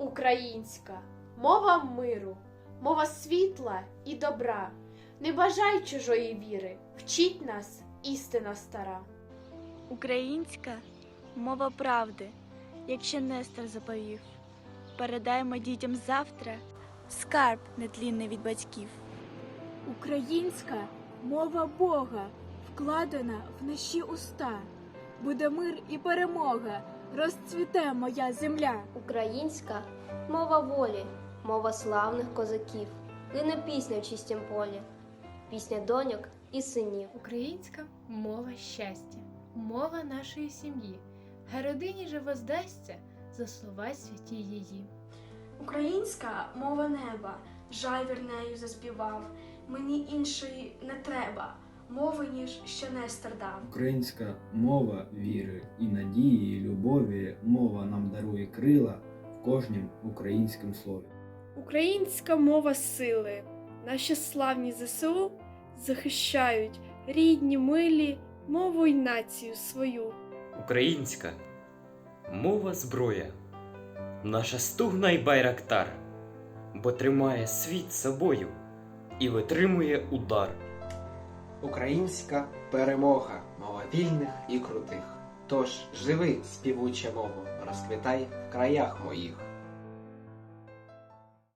Українська мова миру, мова світла і добра. Не бажай чужої віри, вчить нас істина стара. Українська мова правди, як ще Нестор заповів. Передаймо дітям завтра скарб нетлінний від батьків. Українська мова Бога вкладена в наші уста. Буде мир і перемога, розцвіте моя земля. Українська мова волі, мова славних козаків, лине пісня в чистім полі, пісня доньок і синів. Українська мова щастя, мова нашої сім'ї. Хай родині же воздасться за слова святі її. Українська мова неба, жайвір нею заспівав. Мені іншої не треба, мови, ніж що Нестор дав. Українська мова віри і надії, і любові, мова нам дарує крила в кожнім українському слові. Українська мова сили. Наші славні ЗСУ захищають рідні, милі, мову й націю свою. Українська мова зброя, наша стугна й байрактар, бо тримає світ собою і витримує удар. Українська перемога, мова вільних і крутих. Тож живи, співуча мова, розквітай в краях моїх.